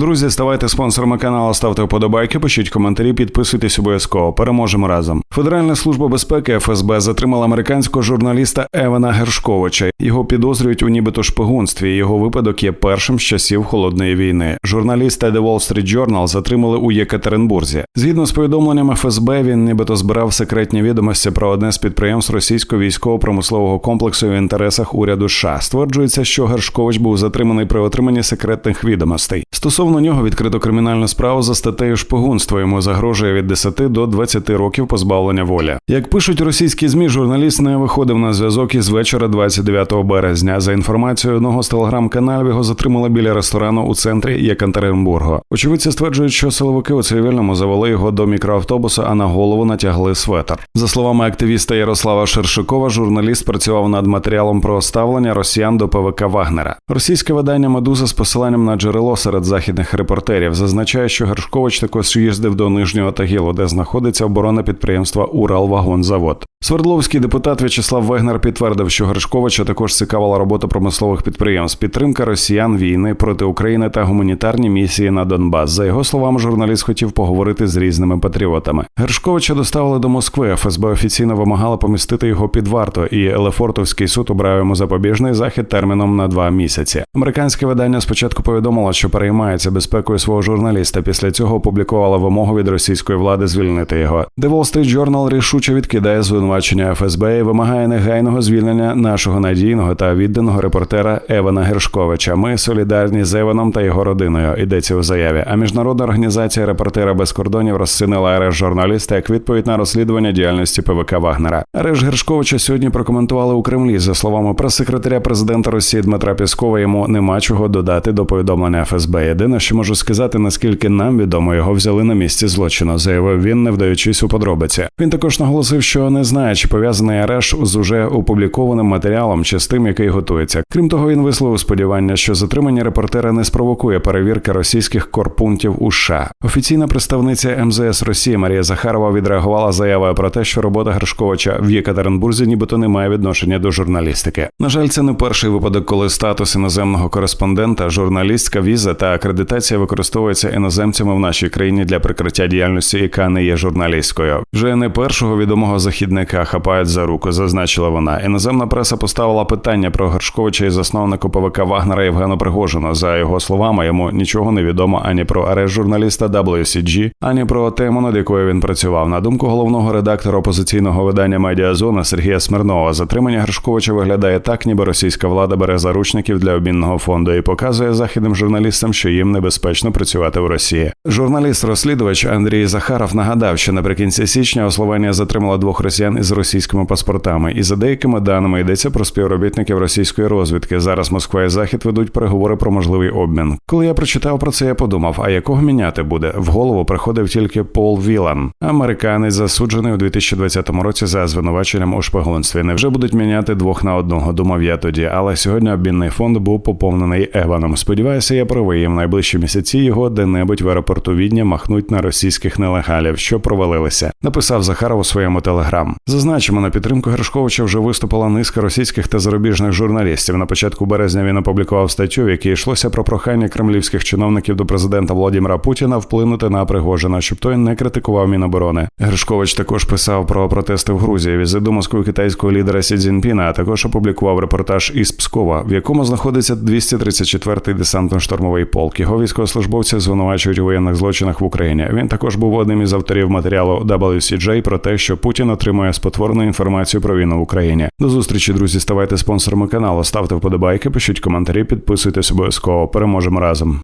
Друзі, ставайте спонсорами каналу, ставте вподобайки, пишіть коментарі, підписуйтесь обов'язково. Переможемо разом. Федеральна служба безпеки ФСБ затримала американського журналіста Евана Гершковича. Його підозрюють у нібито шпигунстві. Його випадок є першим з часів холодної війни. Журналіста The Wall Street Journal затримали у Єкатеринбурзі. Згідно з повідомленням ФСБ, він нібито збирав секретні відомості про одне з підприємств російського військово-промислового комплексу в інтересах уряду США. Стверджується, що Гершкович був затриманий при отриманні секретних відомостей. Стосовно нього відкрито кримінальну справу за статтею шпигунство. Йому загрожує від 10 до 20 років позбавлення волі. Як пишуть російські змі, журналіст не виходив на зв'язок із вечора 29 березня. За інформацією одного з телеграм-каналів його затримали біля ресторану у центрі Єкатеринбургу. Очевидці стверджують, що силовики у цивільному завели його до мікроавтобуса, а на голову натягли светр. За словами активіста Ярослава Шершикова, журналіст працював над матеріалом про ставлення росіян до ПВК Вагнера. Російське видання Медуза з посиланням на джерело серед західних репортерів зазначає, що Гершкович також їздив до Нижнього Тагілу, де знаходиться оборона підприємства Уралвагонзавод. Свердловський депутат В'ячеслав Вегнер підтвердив, що Гершковича також цікавила робота промислових підприємств, підтримка росіян війни проти України та гуманітарні місії на Донбас. За його словами, журналіст хотів поговорити з різними патріотами. Гершковича доставили до Москви. ФСБ офіційно вимагала помістити його під варту, і Лефортовський суд обрав йому запобіжний захід терміном на два місяці. Американське видання спочатку повідомило, що переймається безпекою свого журналіста. Після цього опублікувала вимогу від російської влади звільнити його. The Wall Street Journal рішуче відкидає звинувачення ФСБ і вимагає негайного звільнення нашого надійного та відданого репортера Евана Гершковича. Ми солідарні з Еваном та його родиною. Йдеться у заяві. А міжнародна організація репортера без кордонів розцінила арешт журналіста як відповідь на розслідування діяльності ПВК Вагнера. Арешт Гершковича сьогодні прокоментували у Кремлі. За словами прес-секретаря президента Росії Дмитра Піскова, йому нема чого додати до повідомлення ФСБ. Єдине, що можу сказати, наскільки нам відомо, його взяли на місці злочину, заявив він, не вдаючись у подробиці. Він також наголосив, що не знає, чи пов'язаний арешт з уже опублікованим матеріалом чи з тим, який готується. Крім того, він висловив сподівання, що затримання репортера не спровокує перевірки російських корпунктів у США. Офіційна представниця МЗС Росії Марія Захарова відреагувала заявою про те, що робота Гершковича в Єкатеринбурзі нібито не має відношення до журналістики. На жаль, це не перший випадок, коли статус іноземного кореспондента, журналістська віза та акредитація використовуються іноземцями в нашій країні для прикриття діяльності, яка не є журналістською. Вже не першого відомого західника хапають за руку, зазначила вона. Іноземна преса поставила питання про Гершковича і засновнику ПВК Вагнера Євгена Пригожина. За його словами, йому нічого не відомо ані про арешт журналіста WCG, ані про тему, над якою він працював. На думку головного редактора опозиційного видання Медіазона Сергія Смирнова, затримання Гершковича виглядає так, ніби російська влада бере заручників для обмінного фонду і показує західним журналістам, що їм небезпечно працювати в Росії. Журналіст-розслідувач Андрій Захаров нагадав, що наприкінці січня Словенія затримала двох росіян із російськими паспортами, і за деякими даними йдеться про співробітників російської розвідки. Зараз Москва і Захід ведуть переговори про можливий обмін. Коли я прочитав про це, я подумав: а якого міняти буде? В голову приходив тільки Пол Вілан, американець, засуджений у 2020 році за звинуваченням у шпигунстві. Невже будуть міняти двох на одного? Думав я тоді, але сьогодні обмінний фонд був поповнений Еваном. Сподіваюся, я правий. і В найближчі місяці його де-небудь в аеропорту Відня махнуть на російських нелегалів, що провалилися. Написав Захаров у своєму телеграм. Зазначимо, на підтримку Гершковича вже виступила низка російських та зарубіжних журналістів. На початку березня він опублікував статтю, в якій йшлося про прохання кремлівських чиновників до президента Володимира Путіна вплинути на Пригожина, щоб той не критикував Міноборони. Гершкович також писав про протести в Грузії, візит до Москви китайського лідера Сі Цзіньпіна, а також опублікував репортаж із Пскова, в якому знаходиться 234-й десантно-штурмовий полк. Його військовослужбовці звинувачують у воєнних злочинах в Україні. Він також був одним із авторів матеріалу WCJ про те, що Путін отримує спотворену інформацію про війну в Україні. До зустрічі, друзі. Ставайте спонсорами каналу, ставте вподобайки, пишіть коментарі, підписуйтесь обов'язково. Переможемо разом.